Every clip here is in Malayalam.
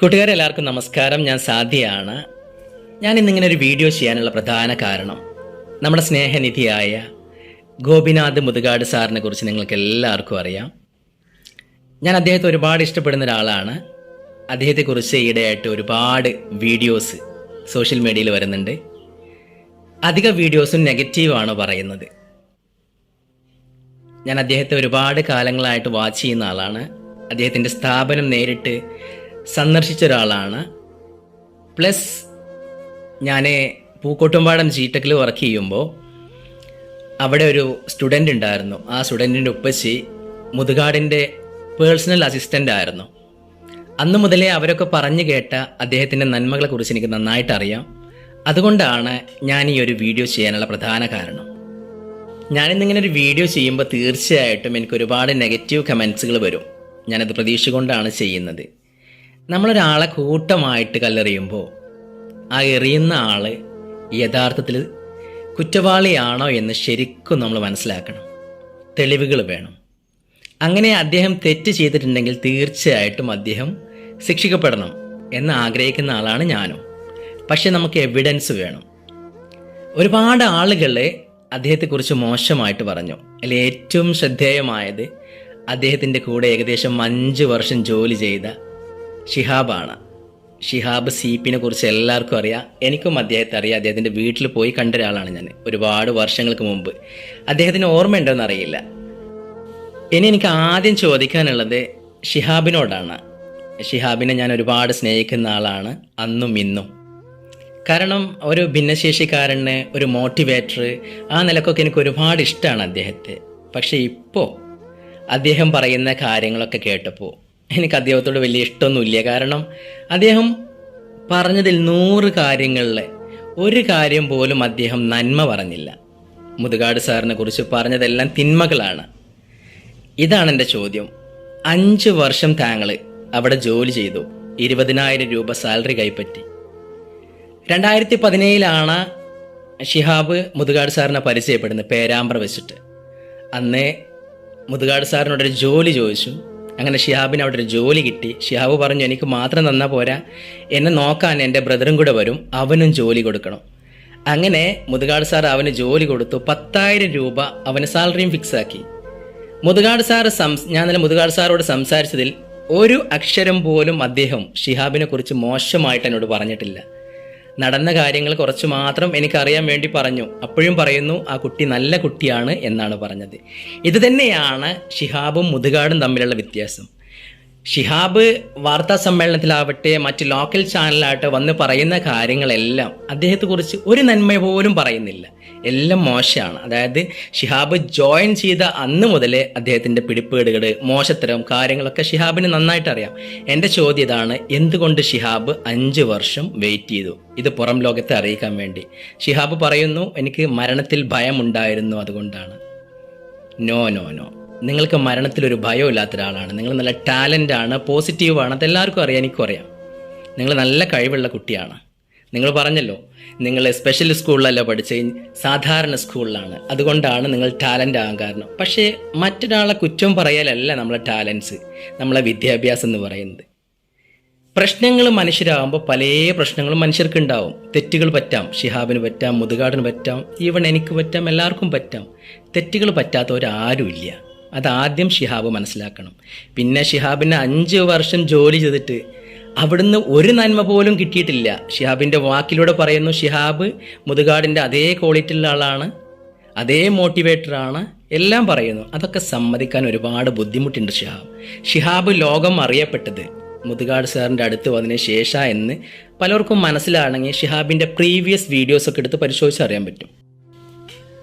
കൂട്ടുകാരെ എല്ലാവർക്കും നമസ്കാരം. ഞാൻ സാധ്യയാണ്. ഞാൻ ഇന്നിങ്ങനെ ഒരു വീഡിയോ ചെയ്യാനുള്ള പ്രധാന കാരണം നമ്മുടെ സ്നേഹനിധിയായ ഗോപിനാഥ് മുതുകാട് സാറിനെ കുറിച്ച് നിങ്ങൾക്ക് എല്ലാവർക്കും അറിയാം. ഞാൻ അദ്ദേഹത്തെ ഒരുപാട് ഇഷ്ടപ്പെടുന്ന ഒരാളാണ്. അദ്ദേഹത്തെക്കുറിച്ച് ഈയിടെയായിട്ട് ഒരുപാട് വീഡിയോസ് സോഷ്യൽ മീഡിയയിൽ വരുന്നുണ്ട്. അധിക വീഡിയോസും നെഗറ്റീവാണ് പറയുന്നത്. ഞാൻ അദ്ദേഹത്തെ ഒരുപാട് കാലങ്ങളായിട്ട് വാച്ച് ചെയ്യുന്ന ആളാണ്. അദ്ദേഹത്തിന്റെ സ്ഥാപനം നേരിട്ട് സന്ദർശിച്ച ഒരാളാണ് പ്ലസ് ഞാൻ പൂക്കോട്ടുംപാടം ജി ടെക്കിൽ വർക്ക് ചെയ്യുമ്പോൾ അവിടെ ഒരു സ്റ്റുഡന്റ് ഉണ്ടായിരുന്നു. ആ സ്റ്റുഡന്റിന്റെ ഉപ്പച്ചി മുതുകാടിന്റെ പേഴ്സണൽ അസിസ്റ്റന്റ് ആയിരുന്നു. അന്ന് മുതലേ അവരൊക്കെ പറഞ്ഞു കേട്ട അദ്ദേഹത്തിന്റെ നന്മകളെക്കുറിച്ച് എനിക്ക് നന്നായിട്ട് അറിയാം അതുകൊണ്ടാണ് ഞാൻ ഈ ഒരു വീഡിയോ ചെയ്യാനുള്ള പ്രധാന കാരണം. ഞാനിന്നിങ്ങനെ ഒരു വീഡിയോ ചെയ്യുമ്പോൾ തീർച്ചയായിട്ടും എനിക്ക് ഒരുപാട് നെഗറ്റീവ് കമൻസുകൾ വരും. ഞാനത് പ്രതീക്ഷ കൊണ്ടാണ് ചെയ്യുന്നത്. നമ്മളൊരാളെ കൂട്ടമായിട്ട് കല്ലെറിയുമ്പോൾ ആ എറിയുന്ന ആൾ യഥാർത്ഥത്തിൽ കുറ്റവാളിയാണോ എന്ന് ശരിക്കും നമ്മൾ മനസ്സിലാക്കണം. തെളിവുകൾ വേണം. അങ്ങനെ അദ്ദേഹം തെറ്റ് ചെയ്തിട്ടുണ്ടെങ്കിൽ തീർച്ചയായിട്ടും അദ്ദേഹം ശിക്ഷിക്കപ്പെടണം എന്ന് ആഗ്രഹിക്കുന്ന ആളാണ് ഞാനും. പക്ഷെ നമുക്ക് എവിഡൻസ് വേണം. ഒരുപാട് ആളുകൾ അദ്ദേഹത്തെക്കുറിച്ച് മോശമായിട്ട് പറഞ്ഞു. അതിൽ ഏറ്റവും ശ്രദ്ധേയമായത് അദ്ദേഹത്തിന്റെ കൂടെ ഏകദേശം അഞ്ച് വർഷം ജോലി ചെയ്ത ഷിഹാബാണ്. ഷിഹാബ് സീപ്പിനെ കുറിച്ച് എല്ലാവർക്കും അറിയാം. എനിക്കും അദ്ദേഹത്തെ അറിയാം. അദ്ദേഹത്തിന്റെ വീട്ടിൽ പോയി കണ്ട ഒരാളാണ് ഞാൻ. ഒരുപാട് വർഷങ്ങൾക്ക് മുമ്പ്. അദ്ദേഹത്തിന് ഓർമ്മയുണ്ടോയെന്ന് അറിയില്ല. ഇനി എനിക്ക് ആദ്യം ചോദിക്കാനുള്ളത് ഷിഹാബിനോടാണ്. ഷിഹാബിനെ ഞാൻ ഒരുപാട് സ്നേഹിക്കുന്ന ആളാണ്. അന്നും ഇന്നും. കാരണം ഒരു ഭിന്നശേഷിക്കാരന് ഒരു മോട്ടിവേറ്റർ ആ നിലക്കൊക്കെ എനിക്ക് ഒരുപാട് ഇഷ്ടമാണ് അദ്ദേഹത്തെ. പക്ഷേ ഇപ്പോൾ അദ്ദേഹം പറയുന്ന കാര്യങ്ങളൊക്കെ കേട്ടപ്പോൾ എനിക്ക് അദ്ദേഹത്തോട് വലിയ ഇഷ്ടമൊന്നുമില്ല. കാരണം അദ്ദേഹം പറഞ്ഞതിൽ നൂറ് കാര്യങ്ങളിൽ ഒരു കാര്യം പോലും അദ്ദേഹം നന്മ പറഞ്ഞില്ല. മുതുകാട് സാറിനെ കുറിച്ച് പറഞ്ഞതെല്ലാം തിന്മകളാണ്. ഇതാണ് എന്റെ ചോദ്യം. അഞ്ച് വർഷം താങ്കൾ അവിടെ ജോലി ചെയ്തു. ഇരുപതിനായിരം രൂപ സാലറി കൈപ്പറ്റി. രണ്ടായിരത്തി പതിനേഴിലാണ് ഷിഹാബ് മുതുകാട് സാറിനെ പരിചയപ്പെടുന്നത് പേരാമ്പ്ര വെച്ചിട്ട്. അന്ന് മുതുകാട് സാറിനോടൊരു ജോലി ചോദിച്ചു. അങ്ങനെ ഷിഹാബിന് അവിടെ ഒരു ജോലി കിട്ടി. ഷിഹാബ് പറഞ്ഞു എനിക്ക് മാത്രം തന്നാൽ പോരാ. എന്നെ നോക്കാൻ എന്റെ ബ്രദറും കൂടെ വരും. അവനും ജോലി കൊടുക്കണം. അങ്ങനെ മുതുകാട് സാർ അവന് ജോലി കൊടുത്തു. പത്തായിരം രൂപ അവന് സാലറിയും ഫിക്സ് ആക്കി. മുതുകാട് സാർ ഞാൻ ഇന്നലെ മുതുകാട് സാറോട് സംസാരിച്ചതിൽ ഒരു അക്ഷരം പോലും അദ്ദേഹം ഷിഹാബിനെ കുറിച്ച് മോശമായിട്ട് എന്നോട് പറഞ്ഞിട്ടില്ല. നടന്ന കാര്യങ്ങൾ കുറച്ച് മാത്രം എനിക്കറിയാൻ വേണ്ടി പറഞ്ഞു. അപ്പോഴും പറയുന്നു ആ കുട്ടി നല്ല കുട്ടിയാണ് എന്നാണ് പറഞ്ഞത്. ഇത് തന്നെയാണ് ഷിഹാബും മുതുകാടും തമ്മിലുള്ള വ്യത്യാസം. ഷിഹാബ് വാർത്താ സമ്മേളനത്തിലാവട്ടെ മറ്റ് ലോക്കൽ ചാനലായിട്ട് വന്ന് പറയുന്ന കാര്യങ്ങളെല്ലാം അദ്ദേഹത്തെക്കുറിച്ച് ഒരു നന്മ പോലും പറയുന്നില്ല. എല്ലാം മോശമാണ്. അതായത് ഷിഹാബ് ജോയിൻ ചെയ്ത അന്ന് മുതലേ അദ്ദേഹത്തിന്റെ പിടിപ്പേടുകൾ മോശത്തരം കാര്യങ്ങളൊക്കെ ഷിഹാബിന് നന്നായിട്ട് അറിയാം. എന്റെ ചോദ്യം ഇതാണ് എന്തുകൊണ്ട് ഷിഹാബ് അഞ്ച് വർഷം വെയിറ്റ് ചെയ്തു? ഇത് പുറം ലോകത്തെ അറിയിക്കാൻ വേണ്ടി. ഷിഹാബ് പറയുന്നു എനിക്ക് മരണത്തിൽ ഭയമുണ്ടായിരുന്നു അതുകൊണ്ടാണ്. നോ നോ നോ നിങ്ങൾക്ക് മരണത്തിൽ ഒരു ഭയമില്ലാത്ത ഒരാളാണ് നിങ്ങൾ നല്ല ടാലന്റ് ആണ് പോസിറ്റീവാണ് അതെല്ലാവർക്കും അറിയാം എനിക്കും അറിയാം. നിങ്ങൾ നല്ല കഴിവുള്ള കുട്ടിയാണ്. നിങ്ങൾ പറഞ്ഞല്ലോ നിങ്ങൾ സ്പെഷ്യൽ സ്കൂളിലല്ല പഠിച്ച സാധാരണ സ്കൂളിലാണ് അതുകൊണ്ടാണ് നിങ്ങൾ ടാലന്റ് ആകാൻ കാരണം പക്ഷേ മറ്റൊരാളെ കുറ്റം പറയലല്ല നമ്മളെ ടാലൻസ് നമ്മളെ വിദ്യാഭ്യാസം എന്ന് പറയുന്നത്. പ്രശ്നങ്ങൾ മനുഷ്യരാകുമ്പോൾ പല പ്രശ്നങ്ങളും മനുഷ്യർക്ക് ഉണ്ടാവും തെറ്റുകൾ പറ്റാം ഷിഹാബിന് പറ്റാം മുതുകാടിന് പറ്റാം ഈവൺ എനിക്ക് പറ്റാം എല്ലാവർക്കും പറ്റാം. തെറ്റുകൾ പറ്റാത്തവരാരുമില്ല. അതാദ്യം ഷിഹാബ് മനസ്സിലാക്കണം. പിന്നെ ഷിഹാബിന് അഞ്ച് വർഷം ജോലി ചെയ്തിട്ട് അവിടുന്ന് ഒരു നന്മ പോലും കിട്ടിയിട്ടില്ല. ഷിഹാബിന്റെ വാക്കിലൂടെ പറയുന്നു ഷിഹാബ് മുതുകാടിന്റെ അതേ ക്വാളിറ്റിയുള്ള ആളാണ് അതേ മോട്ടിവേറ്ററാണ് എല്ലാം പറയുന്നു. അതൊക്കെ സമ്മതിക്കാൻ ഒരുപാട് ബുദ്ധിമുട്ടുണ്ട് ഷിഹാബ്. ഷിഹാബ് ലോകം അറിയപ്പെട്ടത് മുതുകാട് സാറിന്റെ അടുത്ത് വന്നതിന് ശേഷം എന്ന് പലർക്കും മനസ്സിലാണെങ്കിൽ ഷിഹാബിന്റെ പ്രീവിയസ് വീഡിയോസൊക്കെ എടുത്ത് പരിശോധിച്ച് അറിയാൻ പറ്റും.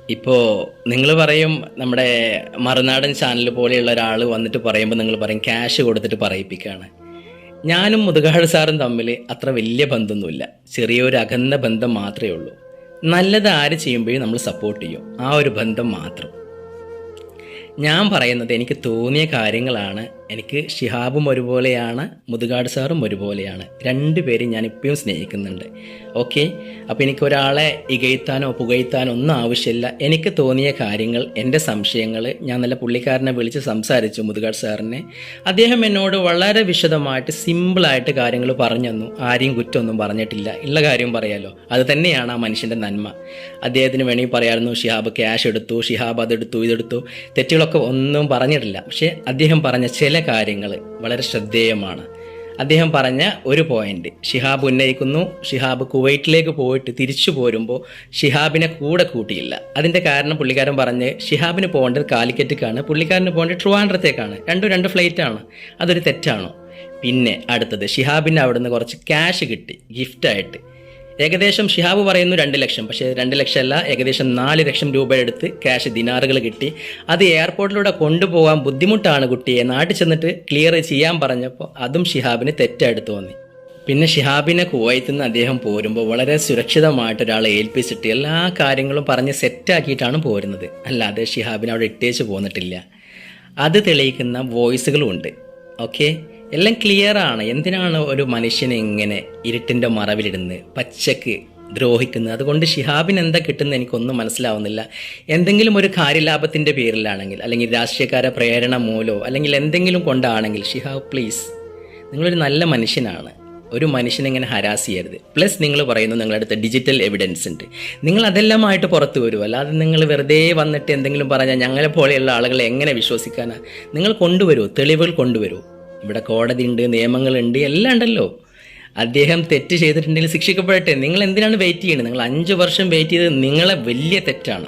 ഇപ്പോൾ നിങ്ങൾ പറയും നമ്മുടെ മറുനാടൻ ചാനൽ പോലെയുള്ള ഒരാൾ വന്നിട്ട് പറയുമ്പോൾ നിങ്ങൾ പറയും ക്യാഷ് കൊടുത്തിട്ട് പറയിപ്പിക്കുകയാണ് ഞാനും മുതുകാട് സാറും തമ്മിൽ അത്ര വലിയ ബന്ധമൊന്നുമില്ല. ചെറിയൊരു അകന്ന ബന്ധം മാത്രമേ ഉള്ളൂ. നല്ലത് ആര് ചെയ്യുമ്പോഴും നമ്മൾ സപ്പോർട്ട് ചെയ്യും. ആ ഒരു ബന്ധം മാത്രം. ഞാൻ പറയുന്നത് എനിക്ക് തോന്നിയ കാര്യങ്ങളാണ് എനിക്ക് ഷിഹാബും ഒരുപോലെയാണ് മുതുകാട് സാറും ഒരുപോലെയാണ്. രണ്ട് പേരും ഞാൻ ഇപ്പോഴും സ്നേഹിക്കുന്നുണ്ട്. ഓക്കെ? അപ്പോൾ എനിക്ക് ഒരാളെ ഇകഴ്ത്താനോ പുകഴ്ത്താനോ ഒന്നും ആവശ്യമില്ല. എനിക്ക് തോന്നിയ കാര്യങ്ങൾ എന്റെ സംശയങ്ങൾ ഞാൻ നല്ല പുള്ളിക്കാരനെ വിളിച്ച് സംസാരിച്ചു മുതുകാട് സാറിനെ. അദ്ദേഹം എന്നോട് വളരെ വിശദമായിട്ട് സിമ്പിളായിട്ട് കാര്യങ്ങൾ പറഞ്ഞു തന്നു. ആരെയും കുറ്റമൊന്നും പറഞ്ഞിട്ടില്ല. ഉള്ള കാര്യം പറയാലോ. അത് തന്നെയാണ് ആ മനുഷ്യന്റെ നന്മ. അദ്ദേഹത്തിന് വേണമെങ്കിൽ പറയാമായിരുന്നു ഷിഹാബ് ക്യാഷ് എടുത്തു ഷിഹാബ് അതെടുത്തു ഇതെടുത്തു. തെറ്റുകളൊക്കെ ഒന്നും പറഞ്ഞിട്ടില്ല. പക്ഷേ അദ്ദേഹം പറഞ്ഞ ചില കാര്യങ്ങൾ വളരെ ശ്രദ്ധേയമാണ്. അദ്ദേഹം പറഞ്ഞ ഒരു പോയിന്റ് ഷിഹാബ് ഉന്നയിക്കുന്നു. ഷിഹാബ് കുവൈറ്റിലേക്ക് പോയിട്ട് തിരിച്ചു പോരുമ്പോൾ ഷിഹാബിനെ കൂടെ കൂട്ടിയില്ല. അതിന്റെ കാരണം പുള്ളിക്കാരൻ പറഞ്ഞ് ഷിഹാബിന് പോകേണ്ടത് കാലിക്കറ്റിക്കാണ് പുള്ളിക്കാരന് പോകേണ്ടത് ട്രിവാൻഡ്രത്തേക്കാണ്. രണ്ടും രണ്ട് ഫ്ലൈറ്റാണ് അതൊരു തെറ്റാണോ? പിന്നെ അടുത്തത് ഷിഹാബിന് അവിടുന്ന് കുറച്ച് ക്യാഷ് കിട്ടി ഗിഫ്റ്റായിട്ട് ഏകദേശം ഷിഹാബ് പറയുന്നു രണ്ട് ലക്ഷം. പക്ഷേ രണ്ട് ലക്ഷം അല്ല ഏകദേശം നാല് ലക്ഷം രൂപ എടുത്ത് ക്യാഷ് ദിനാറുകൾ കിട്ടി. അത് എയർപോർട്ടിലൂടെ കൊണ്ടുപോകാൻ ബുദ്ധിമുട്ടാണ് കുട്ടിയെ. നാട്ടിൽ ചെന്നിട്ട് ക്ലിയർ ചെയ്യാൻ പറഞ്ഞപ്പോൾ അതും ഷിഹാബിന് തെറ്റായിട്ട് തോന്നി. പിന്നെ ഷിഹാബിനെ കുവൈത്തിൽ നിന്ന് അദ്ദേഹം പോരുമ്പോൾ വളരെ സുരക്ഷിതമായിട്ട് ഒരാളെ ഏൽപ്പിച്ചിട്ട് എല്ലാ കാര്യങ്ങളും പറഞ്ഞ് സെറ്റാക്കിയിട്ടാണ് പോരുന്നത്. അല്ലാതെ ഷിഹാബിനെ അവിടെ ഇട്ടേച്ച് പോന്നിട്ടില്ല. അത് തെളിയിക്കുന്ന വോയിസുകളും ഉണ്ട്. ഓക്കെ എല്ലാം ക്ലിയർ ആണ്. എന്തിനാണ് ഒരു മനുഷ്യനെ ഇങ്ങനെ ഇരുട്ടിന്റെ മറവിലിടുന്ന് പച്ചക്ക് ദ്രോഹിക്കുന്നത്. അതുകൊണ്ട് ഷിഹാബിന് എന്താ കിട്ടുന്നത് എനിക്കൊന്നും മനസ്സിലാവുന്നില്ല. എന്തെങ്കിലും ഒരു കാര്യലാഭത്തിന്റെ പേരിലാണെങ്കിൽ അല്ലെങ്കിൽ രാഷ്ട്രീയക്കാരെ പ്രേരണ മൂലോ അല്ലെങ്കിൽ എന്തെങ്കിലും കൊണ്ടാണെങ്കിൽ ഷിഹാബ് പ്ലീസ് നിങ്ങളൊരു നല്ല മനുഷ്യനാണ്. ഒരു മനുഷ്യനെ ഇങ്ങനെ ഹരാസ് ചെയ്യരുത്. പ്ലസ് നിങ്ങൾ പറയുന്നു നിങ്ങളുടെ അടുത്ത് ഡിജിറ്റൽ എവിഡൻസ് ഉണ്ട്. നിങ്ങൾ അതെല്ലാമായിട്ട് പുറത്തു വരും. അല്ലാതെ നിങ്ങൾ വെറുതെ വന്നിട്ട് എന്തെങ്കിലും പറഞ്ഞാൽ ഞങ്ങളെ പോലെയുള്ള ആളുകളെ എങ്ങനെ വിശ്വസിക്കാനാണ് നിങ്ങൾ കൊണ്ടുവരുമോ തെളിവുകൾ കൊണ്ടുവരൂ. ഇവിടെ കോടതി ഉണ്ട് നിയമങ്ങളുണ്ട് എല്ലാം ഉണ്ടല്ലോ. അദ്ദേഹം തെറ്റ് ചെയ്തിട്ടുണ്ടെങ്കിൽ ശിക്ഷിക്കപ്പെടട്ടെ. നിങ്ങൾ എന്തിനാണ് വെയിറ്റ് ചെയ്യുന്നത് നിങ്ങൾ അഞ്ച് വർഷം വെയിറ്റ് ചെയ്തത് നിങ്ങളെ വലിയ തെറ്റാണ്.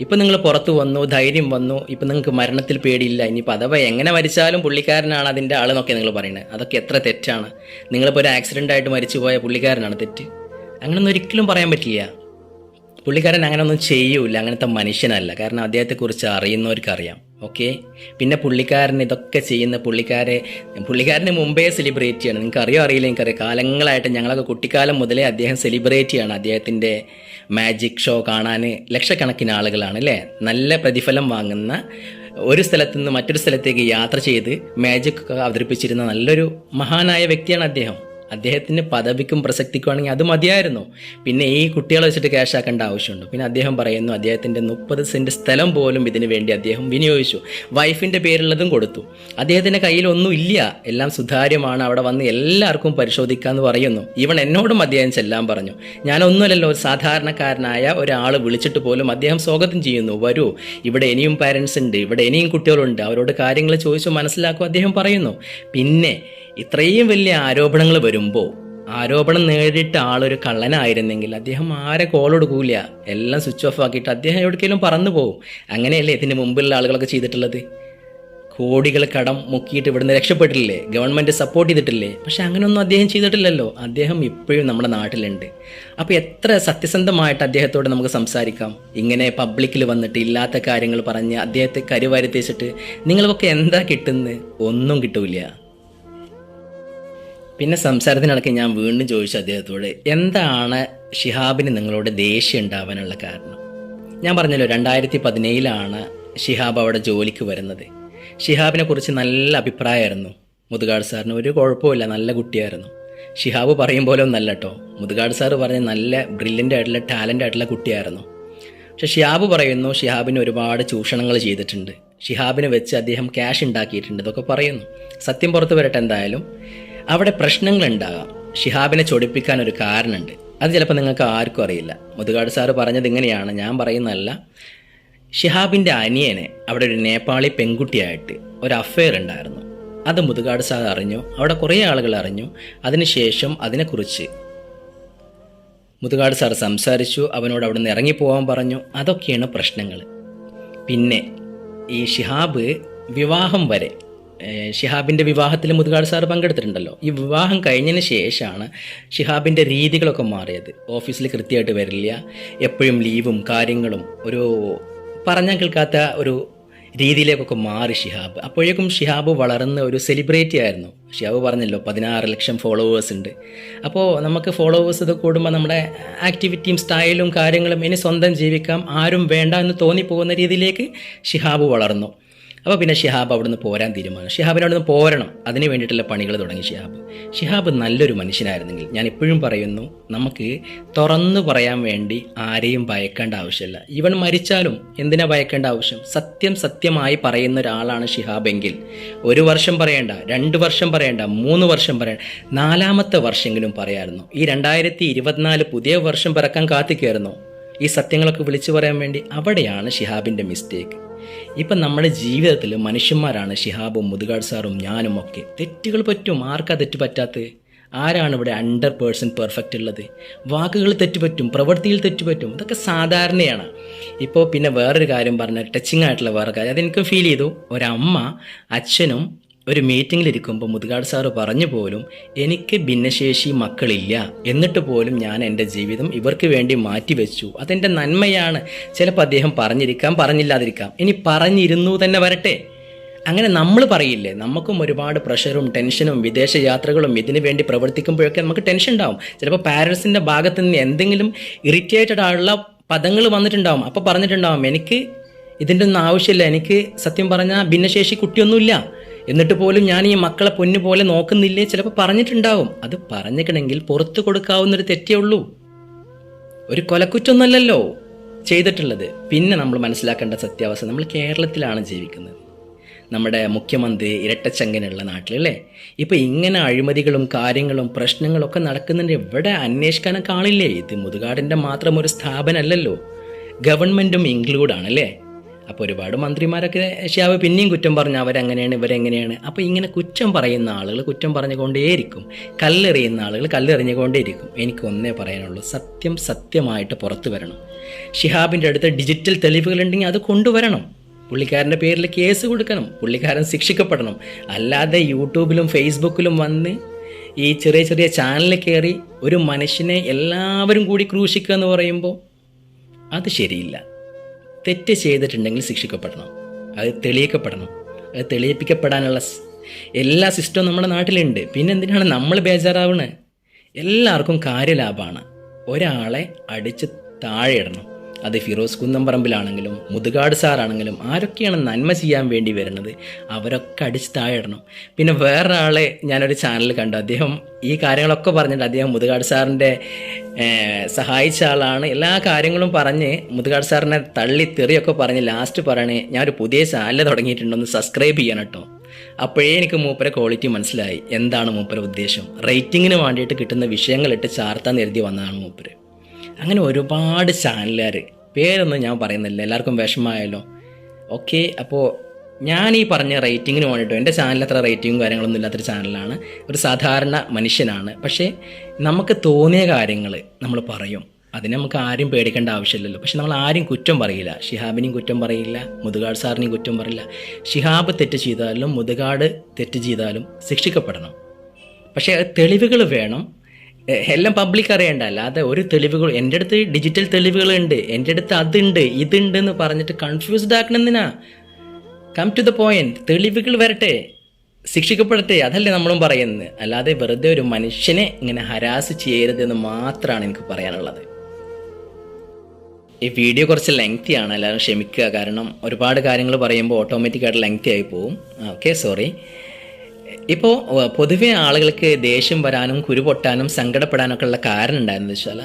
ഇപ്പം നിങ്ങൾ പുറത്തു വന്നു ധൈര്യം വന്നു ഇപ്പം നിങ്ങൾക്ക് മരണത്തിൽ പേടിയില്ല. ഇനിയിപ്പോൾ അഥവാ എങ്ങനെ മരിച്ചാലും പുള്ളിക്കാരനാണ് അതിന്റെ ആളെന്നൊക്കെ നിങ്ങൾ പറയുന്നത് അതൊക്കെ എത്ര തെറ്റാണ്. നിങ്ങളിപ്പോൾ ഒരു ആക്സിഡന്റ് ആയിട്ട് മരിച്ചു പോയ പുള്ളിക്കാരനാണ് തെറ്റ്. അങ്ങനൊന്നും ഒരിക്കലും പറയാൻ പറ്റില്ല. പുള്ളിക്കാരൻ അങ്ങനെ ഒന്നും ചെയ്യൂല. അങ്ങനത്തെ മനുഷ്യനല്ല. കാരണം അദ്ദേഹത്തെക്കുറിച്ച് അറിയുന്നവർക്ക് അറിയാം ഓക്കെ? പിന്നെ പുള്ളിക്കാരൻ ഇതൊക്കെ ചെയ്യുന്ന പുള്ളിക്കാരെ പുള്ളിക്കാരനെ മുമ്പേ സെലിബ്രേറ്റ് ചെയ്യണം. നിങ്ങൾക്ക് അറിയോ അറിയില്ല എനിക്കറിയാം. കാലങ്ങളായിട്ട് ഞങ്ങളൊക്കെ കുട്ടിക്കാലം മുതലേ അദ്ദേഹം സെലിബ്രേറ്റ് ചെയ്യണം അദ്ദേഹത്തിന്റെ മാജിക് ഷോ കാണാൻ ലക്ഷക്കണക്കിന് ആളുകളാണ് അല്ലേ? നല്ല പ്രതിഫലം വാങ്ങുന്ന ഒരു സ്ഥലത്തു നിന്ന് മറ്റൊരു സ്ഥലത്തേക്ക് യാത്ര ചെയ്ത് മാജിക് അവതരിപ്പിച്ചിരുന്ന നല്ലൊരു മഹാനായ വ്യക്തിയാണ് അദ്ദേഹം. അദ്ദേഹത്തിന് പദവിക്കും പ്രസക്തിക്കുവാണെങ്കിൽ അത് മതിയായിരുന്നു. പിന്നെ ഈ കുട്ടികളെ വെച്ചിട്ട് ക്യാഷ് ആക്കേണ്ട ആവശ്യമുണ്ട്. പിന്നെ അദ്ദേഹം പറയുന്നു അദ്ദേഹത്തിന്റെ മുപ്പത് സെന്റ് സ്ഥലം പോലും ഇതിനു വേണ്ടി അദ്ദേഹം വിനിയോഗിച്ചു. വൈഫിന്റെ പേരുള്ളതും കൊടുത്തു. അദ്ദേഹത്തിന്റെ കയ്യിലൊന്നും ഇല്ല. എല്ലാം സുതാര്യമാണ്. അവിടെ വന്ന് എല്ലാവർക്കും പരിശോധിക്കാമെന്ന് പറയുന്നു. ഇവൻ എന്നോടും അദ്ദേഹം ചെല്ലാൻ പറഞ്ഞു. ഞാനൊന്നുമല്ലല്ലോ ഒരു സാധാരണക്കാരനായ ഒരാൾ വിളിച്ചിട്ട് പോലും അദ്ദേഹം സ്വാഗതം ചെയ്യുന്നു. വരൂ ഇവിടെ ഇനിയും പാരൻസ് ഉണ്ട്. ഇവിടെ ഇനിയും കുട്ടികളുണ്ട്. അവരോട് കാര്യങ്ങൾ ചോദിച്ചു മനസ്സിലാക്കും അദ്ദേഹം പറയുന്നു. പിന്നെ ഇത്രയും വലിയ ആരോപണങ്ങൾ വരുമ്പോൾ ആരോപണം നേരിട്ട ആളൊരു കള്ളനായിരുന്നെങ്കിൽ അദ്ദേഹം ആരെ കോൾ കൊടുക്കൂല എല്ലാം സ്വിച്ച് ഓഫ് ആക്കിയിട്ട് അദ്ദേഹം എവിടേക്കെങ്കിലും പറന്നു പോകും. അങ്ങനെയല്ലേ ഇതിന് മുമ്പുള്ള ആളുകളൊക്കെ ചെയ്തിട്ടുള്ളത്? കോടികൾ കടം മുക്കിയിട്ട് ഇവിടുന്ന് രക്ഷപ്പെട്ടില്ലേ ഗവൺമെന്റ് സപ്പോർട്ട് ചെയ്തിട്ടില്ലേ? പക്ഷെ അങ്ങനെയൊന്നും അദ്ദേഹം ചെയ്തിട്ടില്ലല്ലോ. അദ്ദേഹം ഇപ്പോഴും നമ്മുടെ നാട്ടിലുണ്ട്. അപ്പോൾ എത്ര സത്യസന്ധമായിട്ട് അദ്ദേഹത്തോട് നമുക്ക് സംസാരിക്കാം? ഇങ്ങനെ പബ്ലിക്കിൽ വന്നിട്ട് ഇല്ലാത്ത കാര്യങ്ങൾ പറഞ്ഞ് അദ്ദേഹത്തെ കരുവാരിത്തേച്ചിട്ട് നിങ്ങൾക്കൊക്കെ എന്താ കിട്ടുന്നത്? ഒന്നും കിട്ടൂല പിന്നെ സംസാരത്തിനിടയ്ക്ക് ഞാൻ വീണ്ടും ചോദിച്ചു അദ്ദേഹത്തോട് എന്താണ് ഷിഹാബിന് നിങ്ങളോട് ദേഷ്യം ഉണ്ടാവാനുള്ള കാരണം? ഞാൻ പറഞ്ഞല്ലോ രണ്ടായിരത്തി പതിനേഴിലാണ് ഷിഹാബ് അവിടെ ജോലിക്ക് വരുന്നത്. ഷിഹാബിനെ കുറിച്ച് നല്ല അഭിപ്രായമായിരുന്നു. മുതുകാട് സാറിന് ഒരു കുഴപ്പമില്ല നല്ല കുട്ടിയായിരുന്നു. ഷിഹാബ് പറയും പോലെ ഒന്നല്ല കേട്ടോ മുതുകാട് സാറ് പറഞ്ഞ നല്ല ബ്രില്യന്റ് ആയിട്ടുള്ള ടാലന്റ് ആയിട്ടുള്ള കുട്ടിയായിരുന്നു. പക്ഷെ ഷിഹാബ് പറയുന്നു ഷിഹാബിന് ഒരുപാട് ചൂഷണങ്ങൾ ചെയ്തിട്ടുണ്ട്. ഷിഹാബിനെ വെച്ച് അദ്ദേഹം ക്യാഷ് ഉണ്ടാക്കിയിട്ടുണ്ട് ഇതൊക്കെ പറയുന്നു. സത്യം പുറത്ത് വരട്ടെ എന്തായാലും. അവിടെ പ്രശ്നങ്ങൾ ഉണ്ടാകാം ഷിഹാബിനെ ചൊടിപ്പിക്കാൻ ഒരു കാരണമുണ്ട്. അത് ചിലപ്പോൾ നിങ്ങൾക്ക് ആർക്കും അറിയില്ല. മുതുകാട് സാറ് പറഞ്ഞത് ഇങ്ങനെയാണ് ഞാൻ പറയുന്നതല്ല. ഷിഹാബിന്റെ അനിയനെ അവിടെ ഒരു നേപ്പാളി പെൺകുട്ടിയായിട്ട് ഒരു അഫെയർ ഉണ്ടായിരുന്നു. അത് മുതുകാട് സാർ അറിഞ്ഞു അവിടെ കുറേ ആളുകൾ അറിഞ്ഞു. അതിനുശേഷം അതിനെക്കുറിച്ച് മുതുകാട് സാർ സംസാരിച്ചു അവനോട് അവിടെ നിന്ന് ഇറങ്ങിപ്പോകാൻ പറഞ്ഞു. അതൊക്കെയാണ് പ്രശ്നങ്ങൾ. പിന്നെ ഈ ഷിഹാബ് വിവാഹം വരെ ഷിഹാബിന്റെ വിവാഹത്തിൽ മുതുകാട് സാർ പങ്കെടുത്തിട്ടുണ്ടല്ലോ. ഈ വിവാഹം കഴിഞ്ഞതിന് ശേഷമാണ് ഷിഹാബിന്റെ രീതികളൊക്കെ മാറിയത്. ഓഫീസിൽ കൃത്യമായിട്ട് വരില്ല. എപ്പോഴും ലീവും കാര്യങ്ങളും ഒരു പറഞ്ഞാൽ കേൾക്കാത്ത ഒരു രീതിയിലേക്കൊക്കെ മാറി ഷിഹാബ്. അപ്പോഴേക്കും ഷിഹാബ് വളർന്ന ഒരു സെലിബ്രിറ്റി ആയിരുന്നു. ഷിഹാബ് പറഞ്ഞല്ലോ പതിനാറ് ലക്ഷം ഫോളോവേഴ്സ് ഉണ്ട്. അപ്പോൾ നമുക്ക് ഫോളോവേഴ്സ് ഇത് കൂടുമ്പോൾ നമ്മുടെ ആക്ടിവിറ്റിയും സ്റ്റൈലും കാര്യങ്ങളും ഇനി സ്വന്തം ജീവിക്കാം ആരും വേണ്ട എന്ന് തോന്നിപ്പോകുന്ന രീതിയിലേക്ക് ഷിഹാബ് വളർന്നു. അപ്പോൾ പിന്നെ ഷിഹാബ് അവിടുന്ന് പോരാൻ തീരുമാനം. ഷിഹാബിന് അവിടുന്ന് പോരണം. അതിന് വേണ്ടിയിട്ടുള്ള പണികൾ തുടങ്ങി ഷിഹാബ്. ഷിഹാബ് നല്ലൊരു മനുഷ്യനായിരുന്നെങ്കിൽ ഞാൻ ഇപ്പോഴും പറയുന്നു നമുക്ക് തുറന്നു പറയാൻ വേണ്ടി ആരെയും ഭയക്കേണ്ട ആവശ്യമില്ല. ഇവൻ മരിച്ചാലും എന്തിനാ ഭയക്കേണ്ട ആവശ്യം? സത്യം സത്യമായി പറയുന്ന ഒരാളാണ് ഷിഹാബ് എങ്കിൽ ഒരു വർഷം പറയേണ്ട രണ്ട് വർഷം പറയേണ്ട മൂന്ന് വർഷം പറയേണ്ട നാലാമത്തെ വർഷമെങ്കിലും പറയായിരുന്നു. ഈ രണ്ടായിരത്തി ഇരുപത്തിനാല് പുതിയ വർഷം പിറക്കാൻ കാത്തിക്കായിരുന്നു ഈ സത്യങ്ങളൊക്കെ വിളിച്ചു പറയാൻ വേണ്ടി അവിടെയാണ് ഷിഹാബിന്റെ മിസ്റ്റേക്ക് ഇപ്പം നമ്മുടെ ജീവിതത്തിൽ മനുഷ്യന്മാരാണ് ഷിഹാബും മുതുകാട് സാറും ഞാനും ഒക്കെ. തെറ്റുകൾ പറ്റും ആർക്കാ തെറ്റ് പറ്റാത്തത്? ആരാണ് ഇവിടെ അണ്ടർ പേഴ്സൺ പെർഫെക്റ്റ് ഉള്ളത്? വാക്കുകൾ തെറ്റുപറ്റും പ്രവൃത്തിയിൽ തെറ്റുപറ്റും ഇതൊക്കെ സാധാരണയാണ്. ഇപ്പോൾ പിന്നെ വേറൊരു കാര്യം പറഞ്ഞ ടച്ചിങ് ആയിട്ടുള്ള വേറെ കാര്യം. അതെനിക്കും ഫീൽ ചെയ്തു. ഒരമ്മ അച്ഛനും ഒരു മീറ്റിങ്ങിൽ ഇരിക്കുമ്പോൾ മുതുകാട് സാറ് പറഞ്ഞു പോലും എനിക്ക് ഭിന്നശേഷി മക്കളില്ല. എന്നിട്ട് പോലും ഞാൻ എന്റെ ജീവിതം ഇവർക്ക് വേണ്ടി മാറ്റിവെച്ചു അതെന്റെ നന്മയാണ്. ചിലപ്പോൾ അദ്ദേഹം പറഞ്ഞിരിക്കാം പറഞ്ഞില്ലാതിരിക്കാം. ഇനി പറഞ്ഞിരുന്നു തന്നെ വരട്ടെ. അങ്ങനെ നമ്മൾ പറയില്ലേ നമുക്കും ഒരുപാട് പ്രഷറും ടെൻഷനും വിദേശ യാത്രകളും ഇതിനു വേണ്ടി പ്രവർത്തിക്കുമ്പോഴൊക്കെ നമുക്ക് ടെൻഷൻ ഉണ്ടാവും. ചിലപ്പോൾ പാരൻസിന്റെ ഭാഗത്ത് നിന്ന് എന്തെങ്കിലും ഇറിറ്റേറ്റഡ് ആയുള്ള പദങ്ങൾ വന്നിട്ടുണ്ടാവും. അപ്പോൾ പറഞ്ഞിട്ടുണ്ടാവും എനിക്ക് ഇതിന്റെ ഒന്നും ആവശ്യമില്ല. എനിക്ക് സത്യം പറഞ്ഞാൽ ഭിന്നശേഷി കുട്ടിയൊന്നുമില്ല. എന്നിട്ട് പോലും ഞാൻ ഈ മക്കളെ പൊന്നു പോലെ നോക്കുന്നില്ലേ? ചിലപ്പോൾ പറഞ്ഞിട്ടുണ്ടാവും. അത് പറഞ്ഞിക്കണമെങ്കിൽ പുറത്തു കൊടുക്കാവുന്നൊരു തെറ്റേ ഉള്ളൂ. ഒരു കൊലക്കുറ്റൊന്നുമല്ലല്ലോ ചെയ്തിട്ടുള്ളത്. പിന്നെ നമ്മൾ മനസ്സിലാക്കേണ്ട സത്യാവസ്ഥ നമ്മൾ കേരളത്തിലാണ് ജീവിക്കുന്നത്. നമ്മുടെ മുഖ്യമന്ത്രി ഇരട്ടച്ചങ്കനുള്ള നാട്ടിലല്ലേ ഇപ്പം ഇങ്ങനെ അഴിമതികളും കാര്യങ്ങളും പ്രശ്നങ്ങളൊക്കെ നടക്കുന്നുണ്ട് എവിടെ അന്വേഷിക്കാനൊക്കെ ആളില്ലേ? ഇത് മുതുകാടിന്റെ മാത്രം ഒരു സ്ഥാപനമല്ലല്ലോ. ഗവൺമെന്റും ഇൻക്ലൂഡ് ആണല്ലേ അപ്പോൾ ഒരുപാട് മന്ത്രിമാരൊക്കെ ഷാവ് പിന്നെയും കുറ്റം പറഞ്ഞ് അവരങ്ങനെയാണ് ഇവരെങ്ങനെയാണ്. അപ്പോൾ ഇങ്ങനെ കുറ്റം പറയുന്ന ആളുകൾ കുറ്റം പറഞ്ഞുകൊണ്ടേയിരിക്കും. കല്ലെറിയുന്ന ആളുകൾ കല്ലെറിഞ്ഞുകൊണ്ടേയിരിക്കും. എനിക്ക് ഒന്നേ പറയാനുള്ളൂ സത്യം സത്യമായിട്ട് പുറത്തു വരണം. ഷിഹാബിന്റെ അടുത്ത് ഡിജിറ്റൽ തെളിവുകളുണ്ടെങ്കിൽ അത് കൊണ്ടുവരണം. പുള്ളിക്കാരന്റെ പേരിൽ കേസ് കൊടുക്കണം. പുള്ളിക്കാരൻ ശിക്ഷിക്കപ്പെടണം. അല്ലാതെ യൂട്യൂബിലും ഫേസ്ബുക്കിലും വന്ന് ഈ ചെറിയ ചെറിയ ചാനലിൽ കയറി ഒരു മനുഷ്യനെ എല്ലാവരും കൂടി ക്രൂശിക്കുക എന്ന് പറയുമ്പോൾ അത് ശരിയില്ല. തെറ്റ് ചെയ്തിട്ടുണ്ടെങ്കിൽ ശിക്ഷിക്കപ്പെടണം. അത് തെളിയിക്കപ്പെടണം. അത് തെളിയിപ്പിക്കപ്പെടാനുള്ള എല്ലാ സിസ്റ്റവും നമ്മുടെ നാട്ടിലുണ്ട്. പിന്നെ എന്തിനാണ് നമ്മൾ ബേജാറാവുന്നത് എല്ലാവർക്കും കാര്യലാഭമാണ് ഒരാളെ അടിച്ച് താഴെ ഇടണം അത് ഫിറോസ് കുന്നംപറമ്പിലാണെങ്കിലും മുതുകാട് സാറാണെങ്കിലും ആരൊക്കെയാണ് നന്മ ചെയ്യാൻ വേണ്ടി വരുന്നത് അവരൊക്കെ അടിച്ച് താഴെ ഇടണം. പിന്നെ വേറൊരാളെ ഞാനൊരു ചാനൽ കണ്ടു. അദ്ദേഹം ഈ കാര്യങ്ങളൊക്കെ പറഞ്ഞിട്ട് അദ്ദേഹം മുതുകാട് സാറിന്റെ സഹായിച്ച ആളാണ്. എല്ലാ കാര്യങ്ങളും പറഞ്ഞ് മുതുകാട് സാറിനെ തള്ളി തെറിയൊക്കെ പറഞ്ഞ് ലാസ്റ്റ് പറയണേ ഞാനൊരു പുതിയ ചാനൽ തുടങ്ങിയിട്ടുണ്ടെന്ന് സബ്സ്ക്രൈബ് ചെയ്യണം കേട്ടോ അപ്പോഴേ എനിക്ക് മൂപ്പരെ ക്വാളിറ്റി മനസ്സിലായി. എന്താണ് മൂപ്പരെ ഉദ്ദേശം? റേറ്റിങ്ങിന് വേണ്ടിയിട്ട് കിട്ടുന്ന വിഷയങ്ങളിട്ട് ചാർത്താൻ എഴുതി വന്നതാണ് മൂപ്പര്. അങ്ങനെ ഒരുപാട് ചാനലുകാർ. പേരൊന്നും ഞാൻ പറയുന്നില്ല. എല്ലാവർക്കും വിഷമമായല്ലോ. ഓക്കെ അപ്പോൾ ഞാൻ ഈ പറഞ്ഞ റേറ്റിങ്ങിന് വേണ്ടിയിട്ട് എന്റെ ചാനലിൽ അത്ര റേറ്റിങ്ങും കാര്യങ്ങളൊന്നും ഇല്ലാത്തൊരു ചാനലാണ്. ഒരു സാധാരണ മനുഷ്യനാണ്. പക്ഷേ നമുക്ക് തോന്നിയ കാര്യങ്ങൾ നമ്മൾ പറയും. അതിനെ നമുക്ക് ആരും പേടിക്കേണ്ട ആവശ്യമില്ലല്ലോ. പക്ഷെ നമ്മൾ ആരും കുറ്റം പറയില്ല. ഷിഹാബിനെയും കുറ്റം പറയില്ല. മുതുകാട് സാറിനെയും കുറ്റം പറയില്ല. ഷിഹാബ് തെറ്റ് ചെയ്താലും മുതുകാട് തെറ്റ് ചെയ്താലും ശിക്ഷിക്കപ്പെടണം. പക്ഷേ തെളിവുകൾ വേണം. എല്ലാം പബ്ലിക് അറിയണ്ട. അല്ലാതെ ഒരു തെളിവുകൾ എന്റെ അടുത്ത് ഡിജിറ്റൽ തെളിവുകളുണ്ട്. എന്റെ അടുത്ത് അതുണ്ട് ഇതുണ്ട് എന്ന് പറഞ്ഞിട്ട് കൺഫ്യൂസ്ഡ് ആക്കണമെന്നാ കം ടു ദ പോയിന്റ് തെളിവുകൾ വരട്ടെ. ശിക്ഷിക്കപ്പെടട്ടെ. അതല്ലേ നമ്മളും പറയുന്നത്. അല്ലാതെ വെറുതെ ഒരു മനുഷ്യനെ ഇങ്ങനെ ഹരാസ് ചെയ്യരുതെന്ന് മാത്രമാണ് എനിക്ക് പറയാനുള്ളത്. ഈ വീഡിയോ കുറച്ച് ലെങ്തി ആണ്. എല്ലാവരും ക്ഷമിക്കുക. കാരണം ഒരുപാട് കാര്യങ്ങൾ പറയുമ്പോൾ ഓട്ടോമാറ്റിക്കായിട്ട് ലെങ്തി ആയി പോവും. ഓക്കെ സോറി ഇപ്പോൾ പൊതുവെ ആളുകൾക്ക് ദേഷ്യം വരാനും കുരുപൊട്ടാനും സങ്കടപ്പെടാനൊക്കെ ഉള്ള കാരണം ഉണ്ടായിരുന്നു വെച്ചാൽ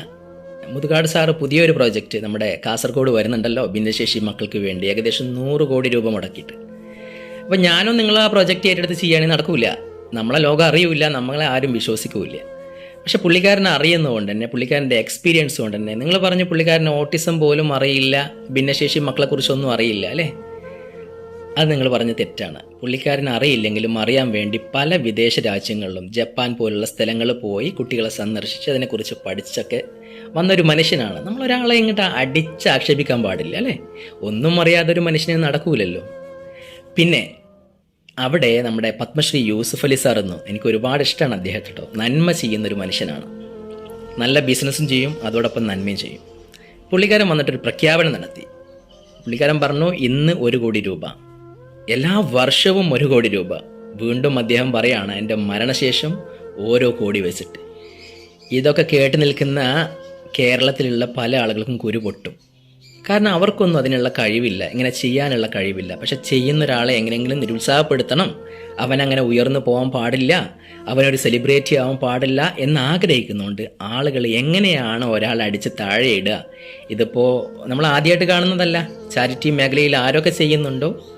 മുതുകാട് സാറ് പുതിയൊരു പ്രോജക്റ്റ് നമ്മുടെ കാസർഗോഡ് വരുന്നുണ്ടല്ലോ ഭിന്നശേഷി മക്കൾക്ക് വേണ്ടി ഏകദേശം നൂറ് കോടി രൂപ മുടക്കിയിട്ട്. അപ്പോൾ ഞാനും നിങ്ങൾ ആ പ്രോജക്റ്റ് ഏറ്റെടുത്ത് ചെയ്യുകയാണെങ്കിൽ നടക്കില്ല നമ്മളെ ലോകം അറിയില്ല നമ്മളെ ആരും വിശ്വസിക്കില്ല. പക്ഷെ പുള്ളിക്കാരനെ അറിയുന്നതുകൊണ്ട് തന്നെ പുള്ളിക്കാരന്റെ എക്സ്പീരിയൻസ് കൊണ്ട് തന്നെ നിങ്ങൾ പറഞ്ഞ പുള്ളിക്കാരൻ ഓട്ടിസം പോലും അറിയില്ല ഭിന്നശേഷി മക്കളെക്കുറിച്ചൊന്നും അറിയില്ല അല്ലേ? അത് നിങ്ങൾ പറഞ്ഞ തെറ്റാണ്. പുള്ളിക്കാരൻ അറിയില്ലെങ്കിലും അറിയാൻ വേണ്ടി പല വിദേശ രാജ്യങ്ങളിലും ജപ്പാൻ പോലുള്ള സ്ഥലങ്ങൾ പോയി കുട്ടികളെ സന്ദർശിച്ച് അതിനെക്കുറിച്ച് പഠിച്ചൊക്കെ വന്നൊരു മനുഷ്യനാണ്. നമ്മൾ ഒരാളെ ഇങ്ങോട്ട് അടിച്ച് ആക്ഷേപിക്കാൻ പാടില്ല അല്ലേ? ഒന്നും അറിയാതൊരു മനുഷ്യന് നടക്കൂലല്ലോ. പിന്നെ അവിടെ നമ്മുടെ പത്മശ്രീ യൂസുഫ് അലി സാർ എന്നു എനിക്ക് ഒരുപാട് ഇഷ്ടമാണ് അദ്ദേഹത്തെ കേട്ടോ. നന്മ ചെയ്യുന്നൊരു മനുഷ്യനാണ്. നല്ല ബിസിനസ്സും ചെയ്യും അതോടൊപ്പം നന്മയും ചെയ്യും. പുള്ളിക്കാരൻ വന്നിട്ടൊരു പ്രഖ്യാപനം നടത്തി. പുള്ളിക്കാരൻ പറഞ്ഞു ഇന്ന് ഒരു കോടി രൂപ. എല്ലാ വർഷവും ഒരു കോടി രൂപ. വീണ്ടും അദ്ദേഹം പറയാണ് എന്റെ മരണശേഷം ഓരോ കോടി വെച്ചിട്ട്. ഇതൊക്കെ കേട്ട് നിൽക്കുന്ന കേരളത്തിലുള്ള പല ആളുകൾക്കും കുരു പൊട്ടും. കാരണം അവർക്കൊന്നും അതിനുള്ള കഴിവില്ല ഇങ്ങനെ ചെയ്യാനുള്ള കഴിവില്ല. പക്ഷെ ചെയ്യുന്ന ഒരാളെ എങ്ങനെയെങ്കിലും നിരുത്സാഹപ്പെടുത്തണം. അവനങ്ങനെ ഉയർന്നു പോകാൻ പാടില്ല അവനൊരു സെലിബ്രിറ്റി ആവാൻ പാടില്ല എന്ന് ആഗ്രഹിക്കുന്നുണ്ട് ആളുകൾ എങ്ങനെയാണ് ഒരാളെ അടിച്ച് താഴെ ഇടുക? ഇതിപ്പോൾ നമ്മൾ ആദ്യമായിട്ട് കാണുന്നതല്ല ചാരിറ്റി മേഖലയിൽ ആരൊക്കെ ചെയ്യുന്നുണ്ടോ?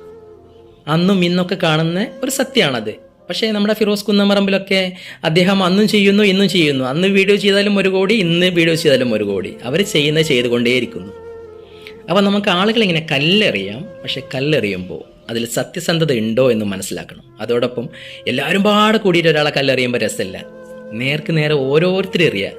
അന്നും ഇന്നൊക്കെ കാണുന്ന ഒരു സത്യമാണത്. പക്ഷേ നമ്മുടെ ഫിറോസ് കുന്നമറമ്പിലൊക്കെ അദ്ദേഹം അന്നും ചെയ്യുന്നു ഇന്നും ചെയ്യുന്നു. അന്ന് വീഡിയോ ചെയ്താലും ഒരു കോടി ഇന്ന് വീഡിയോ ചെയ്താലും ഒരു കോടി. അവർ ചെയ്യുന്നത് ചെയ്തുകൊണ്ടേയിരിക്കുന്നു. അപ്പോൾ നമുക്ക് ആളുകൾ ഇങ്ങനെ കല്ലെറിയാം പക്ഷെ കല്ലെറിയുമ്പോൾ അതിൽ സത്യസന്ധത ഉണ്ടോ എന്ന് മനസ്സിലാക്കണം. അതോടൊപ്പം എല്ലാവരും പാടെ കൂടിയിട്ട് ഒരാളെ കല്ലെറിയുമ്പോൾ രസമില്ല. നേർക്ക് നേരെ ഓരോരുത്തരും എറിയുക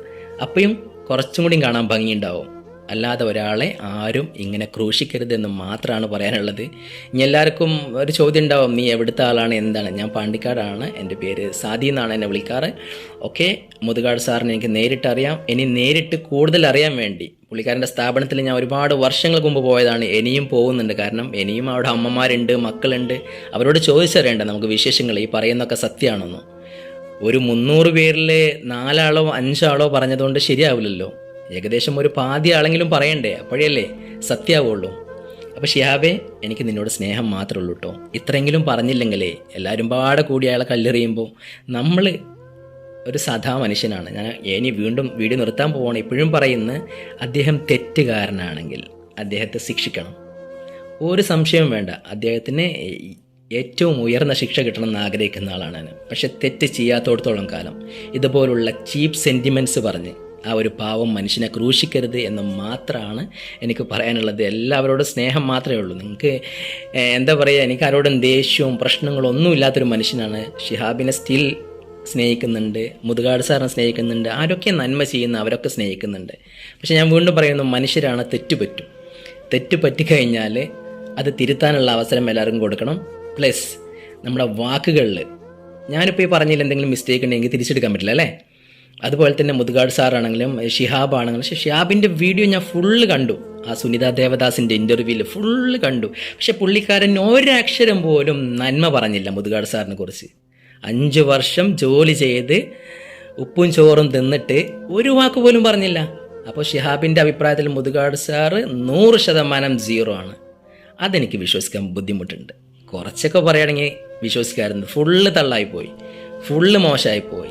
അപ്പോഴും കുറച്ചും കൂടി കാണാൻ ഭംഗിയുണ്ടാവും. അല്ലാതെ ഒരാളെ ആരും ഇങ്ങനെ ക്രൂശിക്കരുതെന്ന് മാത്രമാണ് പറയാനുള്ളത്. ഇനി എല്ലാവർക്കും ഒരു ചോദ്യം ഉണ്ടാവും നീ എവിടുത്തെ ആളാണ്? എന്താണ്? ഞാൻ പാണ്ടിക്കാടാണ് എന്റെ പേര് സാദി എന്നാണ് എന്നെ വിളിക്കാറ്. ഓക്കെ മുതുകാട് സാറിനെ എനിക്ക് നേരിട്ട് അറിയാം. ഇനി നേരിട്ട് കൂടുതൽ അറിയാൻ വേണ്ടി പുള്ളിക്കാരന്റെ സ്ഥാപനത്തിൽ ഞാൻ ഒരുപാട് വർഷങ്ങൾക്ക് മുമ്പ് പോയതാണ്. ഇനിയും പോകുന്നുണ്ട്. കാരണം ഇനിയും അവിടെ അമ്മമാരുണ്ട് മക്കളുണ്ട്. അവരോട് ചോദിച്ചറിയണ്ട നമുക്ക് വിശേഷങ്ങൾ. ഈ പറയുന്നൊക്കെ സത്യമാണെന്നോ. ഒരു മുന്നൂറ് പേരിൽ നാലാളോ അഞ്ചാളോ പറഞ്ഞതുകൊണ്ട് ശരിയാവില്ലല്ലോ. ഏകദേശം ഒരു പാതി ആളെങ്കിലും പറയണ്ടേ? അപ്പോഴല്ലേ സത്യാവുള്ളൂ. അപ്പോൾ ഷിഹാബെ എനിക്ക് നിന്നോട് സ്നേഹം മാത്രമേ ഉള്ളൂ കേട്ടോ ഇത്രയെങ്കിലും പറഞ്ഞില്ലെങ്കിലേ എല്ലാവരും പാടെ കൂടി അയാളെ കല്ലെറിയുമ്പോൾ നമ്മൾ ഒരു സദാ മനുഷ്യനാണ്. ഞാൻ ഇനി വീണ്ടും വീഡിയോ നിർത്താൻ പോവാണ്. ഇപ്പോഴും പറയുന്ന അദ്ദേഹം തെറ്റുകാരനാണെങ്കിൽ അദ്ദേഹത്തെ ശിക്ഷിക്കണം. ഒരു സംശയവും വേണ്ട. അദ്ദേഹത്തിന് ഏറ്റവും ഉയർന്ന ശിക്ഷ കിട്ടണമെന്ന് ആഗ്രഹിക്കുന്ന ആളാണ് ഞാൻ. പക്ഷെ തെറ്റ് ചെയ്യാത്തോടത്തോളം കാലം ഇതുപോലുള്ള ചീപ്പ് സെന്റിമെന്റ്സ് പറഞ്ഞ് ആ ഒരു പാവം മനുഷ്യനെ ക്രൂശിക്കരുത് എന്ന് മാത്രമാണ് എനിക്ക് പറയാനുള്ളത്. എല്ലാവരോടും സ്നേഹം മാത്രമേ ഉള്ളൂ. നിങ്ങൾക്ക് എന്താ പറയുക എനിക്ക് ആരോടും ദേഷ്യവും പ്രശ്നങ്ങളും ഒന്നും ഇല്ലാത്തൊരു മനുഷ്യനാണ്. ഷിഹാബിനെ സ്റ്റിൽ സ്നേഹിക്കുന്നുണ്ട്. മുതുകാട് സാറിനെ സ്നേഹിക്കുന്നുണ്ട്. ആരൊക്കെ നന്മ ചെയ്യുന്ന അവരൊക്കെ സ്നേഹിക്കുന്നുണ്ട്. പക്ഷെ ഞാൻ വീണ്ടും പറയുന്നു മനുഷ്യരാണ് തെറ്റുപറ്റും. തെറ്റ് പറ്റിക്കഴിഞ്ഞാൽ അത് തിരുത്താനുള്ള അവസരം എല്ലാവർക്കും കൊടുക്കണം. പ്ലസ് നമ്മുടെ വാക്കുകളിൽ ഞാനിപ്പോൾ ഈ പറഞ്ഞതിൽ എന്തെങ്കിലും മിസ്റ്റേക്ക് ഉണ്ടെങ്കിൽ തിരിച്ചെടുക്കാൻ പറ്റില്ല അല്ലേ? അതുപോലെ തന്നെ മുതുകാട് സാറാണെങ്കിലും ഷിഹാബ് ആണെങ്കിലും ഷിഹാബിന്റെ വീഡിയോ ഞാൻ ഫുള്ള് കണ്ടു. ആ സുനിത ദേവദാസിന്റെ ഇന്റർവ്യൂവിൽ ഫുള്ള് കണ്ടു. പക്ഷെ പുള്ളിക്കാരൻ ഒരക്ഷരം പോലും നന്മ പറഞ്ഞില്ല മുതുകാട് സാറിനെ കുറിച്ച്. അഞ്ച് വർഷം ജോലി ചെയ്ത് ഉപ്പും ചോറും തിന്നിട്ട് ഒരു വാക്ക് പോലും പറഞ്ഞില്ല. അപ്പോൾ ഷിഹാബിന്റെ അഭിപ്രായത്തിൽ മുതുകാട് സാറ് നൂറ് ശതമാനം സീറോ ആണ്. അതെനിക്ക് വിശ്വസിക്കാൻ ബുദ്ധിമുട്ടുണ്ട്. കുറച്ചൊക്കെ പറയുകയാണെങ്കിൽ വിശ്വസിക്കാമായിരുന്നു ഫുള്ള് തള്ളായിപ്പോയി ഫുള്ള് മോശമായിപ്പോയി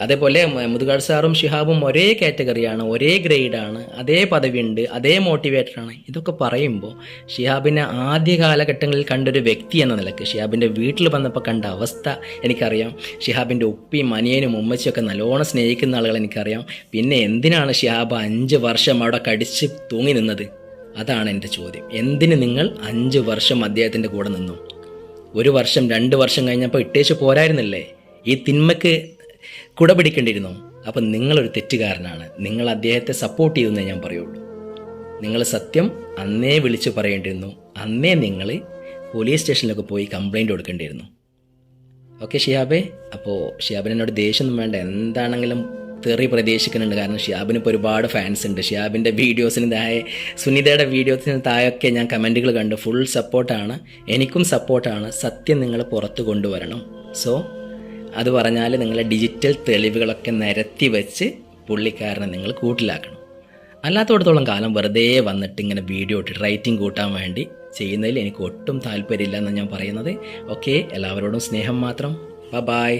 അതേപോലെ മുതുകാട് സാറും ഷിഹാബും ഒരേ കാറ്റഗറിയാണ് ഒരേ ഗ്രേഡാണ് അതേ പദവിയുണ്ട് അതേ മോട്ടിവേറ്ററാണ്. ഇതൊക്കെ പറയുമ്പോൾ ഷിഹാബിനെ ആദ്യ കാലഘട്ടങ്ങളിൽ കണ്ടൊരു വ്യക്തി എന്ന നിലയ്ക്ക് ഷിഹാബിന്റെ വീട്ടിൽ വന്നപ്പോൾ കണ്ട അവസ്ഥ എനിക്കറിയാം. ഷിഹാബിന്റെ ഉപ്പിയും അനിയനും ഉമ്മച്ചിയൊക്കെ നല്ലോണം സ്നേഹിക്കുന്ന ആളുകൾ എനിക്കറിയാം. പിന്നെ എന്തിനാണ് ഷിഹാബ് അഞ്ച് വർഷം അവിടെ കടിച്ച് തൂങ്ങി നിന്നത്? അതാണ് എന്റെ ചോദ്യം. എന്തിന് നിങ്ങൾ അഞ്ച് വർഷം അദ്ദേഹത്തിന്റെ കൂടെ നിന്നു? ഒരു വർഷം രണ്ട് വർഷം കഴിഞ്ഞപ്പോൾ ഇട്ടേച്ച് പോരായിരുന്നില്ലേ? ഈ തിന്മക്ക് കുട പിടിക്കേണ്ടിയിരുന്നു അപ്പം നിങ്ങളൊരു തെറ്റുകാരനാണ്. നിങ്ങൾ അദ്ദേഹത്തെ സപ്പോർട്ട് ചെയ്തെന്നേ ഞാൻ പറയുള്ളൂ. നിങ്ങൾ സത്യം അന്നേ വിളിച്ചു പറയേണ്ടിയിരുന്നു. അന്നേ നിങ്ങൾ പോലീസ് സ്റ്റേഷനിലൊക്കെ പോയി കംപ്ലൈന്റ് കൊടുക്കേണ്ടിയിരുന്നു. ഓക്കെ ഷിയാബെ അപ്പോൾ ഷിയാബിന് എന്നോട് ദേഷ്യമൊന്നും വേണ്ട. എന്താണെങ്കിലും തെറി പ്രതീക്ഷിക്കുന്നുണ്ട്. കാരണം ഷിയാബിന് ഇപ്പോൾ ഒരുപാട് ഫാൻസ് ഉണ്ട്. ഷിയാബിന്റെ വീഡിയോസിന് താഴെ സുനിതയുടെ വീഡിയോസിന് താഴെയൊക്കെ ഞാൻ കമന്റുകൾ കണ്ടു ഫുൾ സപ്പോർട്ടാണ് എനിക്കും സപ്പോർട്ടാണ് സത്യം നിങ്ങൾ പുറത്ത് കൊണ്ടുവരണം. സോ അത് പറഞ്ഞാൽ നിങ്ങളെ ഡിജിറ്റൽ തെളിവുകളൊക്കെ നിരത്തി വെച്ച് പുള്ളിക്കാരനെ നിങ്ങൾ കൂട്ടിലാക്കണം. അല്ലാത്തടത്തോളം കാലം വെറുതെ വന്നിട്ട് ഇങ്ങനെ വീഡിയോ ഇട്ട് റൈറ്റിംഗ് കൂട്ടാൻ വേണ്ടി ചെയ്യുന്നതിൽ എനിക്ക് ഒട്ടും താല്പര്യമില്ല എന്ന് ഞാൻ പറയുന്നത്. ഓക്കെ എല്ലാവരോടും സ്നേഹം മാത്രം. ബ ബായ്